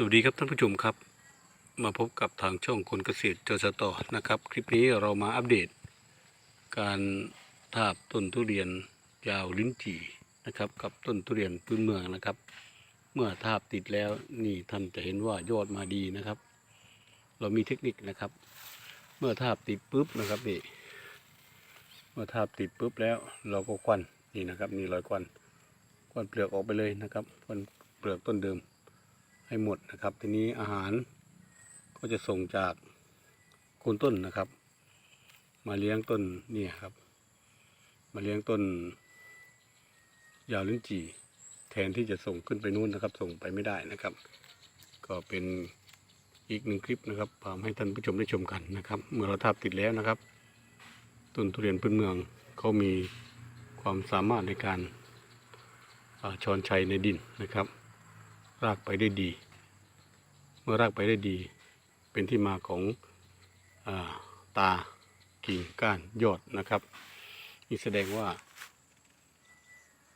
สวัสดีครับท่านผู้ชมครับ มาพบกับทางช่องคนเกษตรเจอสตอนะครับ คลิปนี้เรามาอัปเดต การทาบต้นทุเรียนยาวลิ้นจี่นะครับ กับต้นทุเรียนพื้นเมืองนะครับ เมื่อทาบติดแล้วนี่ท่านจะเห็นว่ายอดมาดีนะครับ เรามีเทคนิคนะครับ เมื่อทาบติดปุ๊บนะครับนี่เมื่อทาบติดปุ๊บแล้ว เราก็ควันนี่นะครับนี่รอยควันควันเปลือกออกไปเลยนะครับควันเปลือกต้นเดิม ให้หมดนะครับ ทีนี้อาหารก็จะส่งจากโคนต้นนะครับ มาเลี้ยงต้นเนี่ยครับ มาเลี้ยงต้น ยาวลิ้นจี่แทนที่จะส่งขึ้นไปนู่นนะครับ ส่งไปไม่ได้นะครับ ก็เป็นอีกหนึ่งคลิปนะครับพาให้ท่านผู้ชมได้ชมกันนะครับ เมื่อเราทาบติดแล้วนะครับต้นทุเรียนพื้นเมืองเขามีความสามารถในการชอนชัยในดินนะครับ รากไปได้ดี เมื่อรากไปได้ดี เป็นที่มาของอาตากิ่งก้านยอดนะครับ นี่แสดงว่า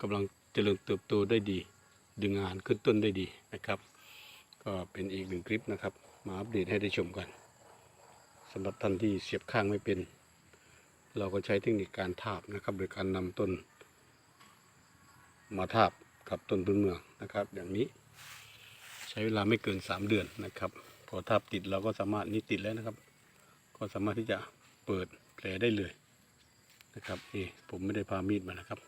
กำลังเจริญเติบโตได้ดี ดึงงานขึ้นต้นได้ดีนะครับ ก็เป็นอีกหนึ่งคลิปนะครับ มาอัปเดตให้ได้ชมกันสำหรับท่านที่เสียบข้างไม่เป็น เราก็ใช้เทคนิคการทาบนะครับ โดยการนำต้นมาทาบกับต้นพื้นเมืองนะครับ อย่างนี้ ช้เวลาไม่เกิน 3 เดือนนะครับ พอทับติดเราก็สามารถนี่ติดแล้วนะครับ ก็สามารถที่จะเปิดแผลได้เลยนะครับนี่ผมไม่ได้พามีดมานะครับ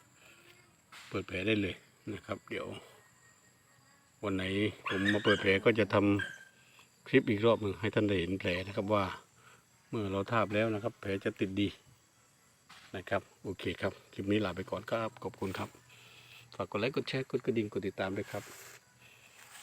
เปิดแผลได้เลยนะครับ เดี๋ยว วันไหนผมมาเปิดแผลก็จะทำคลิปอีกรอบหนึ่งให้ท่านได้เห็นแผลนะครับว่า เมื่อเราทาบแล้วนะครับ แผลจะติดดีนะครับ โอเคครับ คลิปนี้ลาไปก่อนครับ ขอบคุณครับ ฝากกดไลค์ กดแชร์ กดกระดิ่ง กดติดตามด้วยครับ